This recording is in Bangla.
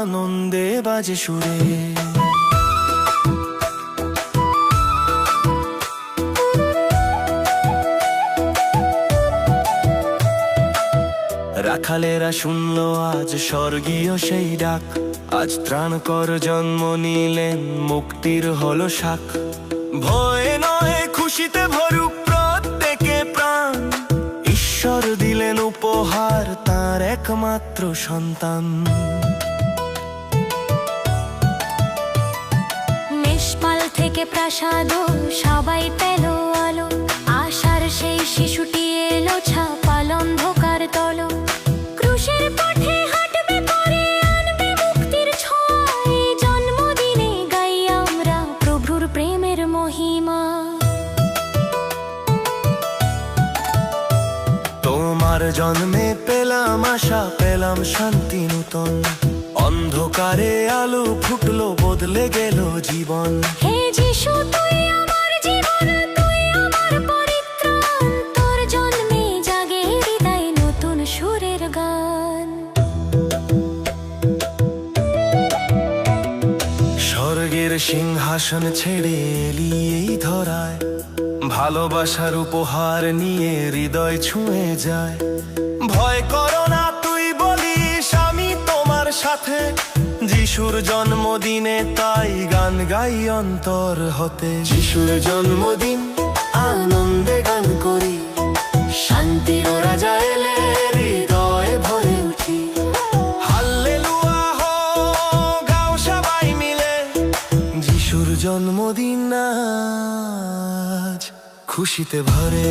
আনন্দে বাজে সুরে। রাখালেরা শুনলো আজ স্বর্গীয় সেই ডাক। আজ ত্রাণকর জন্ম নিলেন, মুক্তির হলো শাক। ভয়ে নয়, খুশিতে ভরুক। একমাত্র সন্তান। মেষপাল থেকে প্রাসাদ সবাই পেল আলো। আশার সেই শিশুটি এলো জন্মে পেলাম আশা পেলাম শান্তি নূতন। অন্ধকারে আলো ফুটলো বদলে গেল জীবন। হে যিশু তুই আমার জীবন তুই আমার পরিত্রাণ। তোর জন্মে জাগে হৃদয় নতুন সুরের গান। স্বর্গের সিংহাসন ছেড়ে এলি এই ধরায়। ভালোবাসার উপহার নিয়ে হৃদয় ছুঁয়ে যায়। ভয় করো না তুই বলিস আমি তোমার সাথে। যিশুর জন্মদিনে তাই গান গাই অন্তর হতে। যিশুর জন্মদিন আনন্দে গান করি। শান্তির রাজা এলে হৃদয়ে ভরে উঠি। হাল্লেলুয়া হো গাও সবাই মিলে। যিশুর জন্মদিন আজ খুশিতে ভরে।